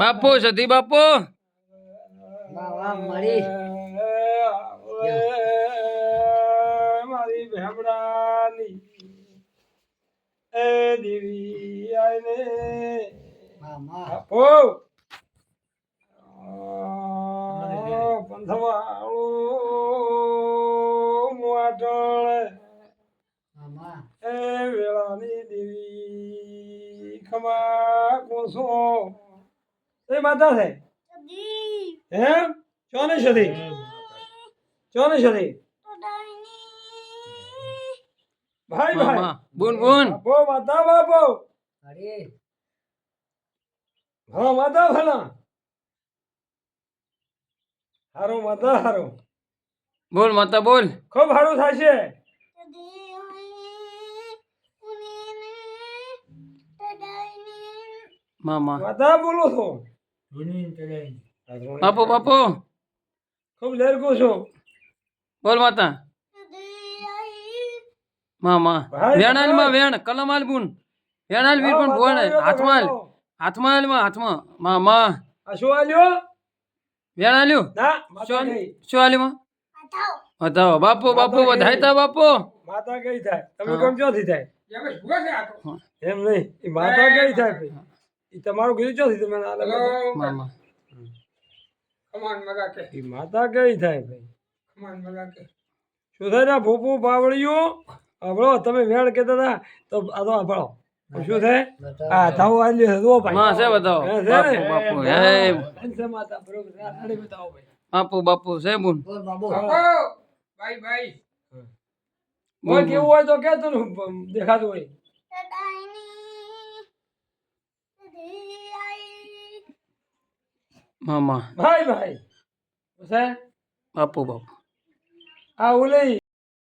બાપુ. સતી બાપુ બાવા મળી એ મારી ભેમડાની એ દેવી આઈને. મામા પંથવાળું મોટળ મામા એ વેળાની દેવી ખમા કોસો. એ માતા છે? હે? ચોને સદી ચોને સદી ભાઈ ભાઈ. બુન બુન. બાપો માતા બાપો. અરે. હા માતા ભલા હારું માતા હારું. બોલ માતા બોલ. ખૂબ સારું થશે. મામા. માતા બોલું છું? બાપુ બાપુ. ખૂબ લેરકું છું. બોલ માતા. મામા. વેણાલમાં વેણ કલમ હાલ બુન. વેણાલ વીર પણ ભોણ હાથમાં હાલ હાથમાં હાલમાં હાથમાં. મામા. આ શું આલ્યો? વેણ હાલ્યું ના માતા શું હાલ્યું માં બતાવો બાપુ બાપુ વધાયતા બાપુ. માતા કઈ થાય. તમે. કેમ ચોથી થાય. એમ નહીં. એ માતા કઈ થાય તમારું કીધું ચોથી તમે ના. મામા એ માતા કઈ થાય ભાઈ? શું થાય ને ભૂપુ પાવડિયું હબળો તમે વેણ કહેતા હતા તો આ તો હબળો શું થાય? હા થાવ આલ્યો છે જુઓ ભાઈ. માં છે બતાવો હે, બાપુ બાપુ હે છે માતા બરોબર. આ બતાવો ભાઈ. બાપુ બાપુ છે બુન બોલ બાબુ. કોઈ કેવું હોય તો કે તું દેખાતું હોય. મામા. ભાઈ ભાઈ. છે? બાપુ બાપુ. આ ઓલી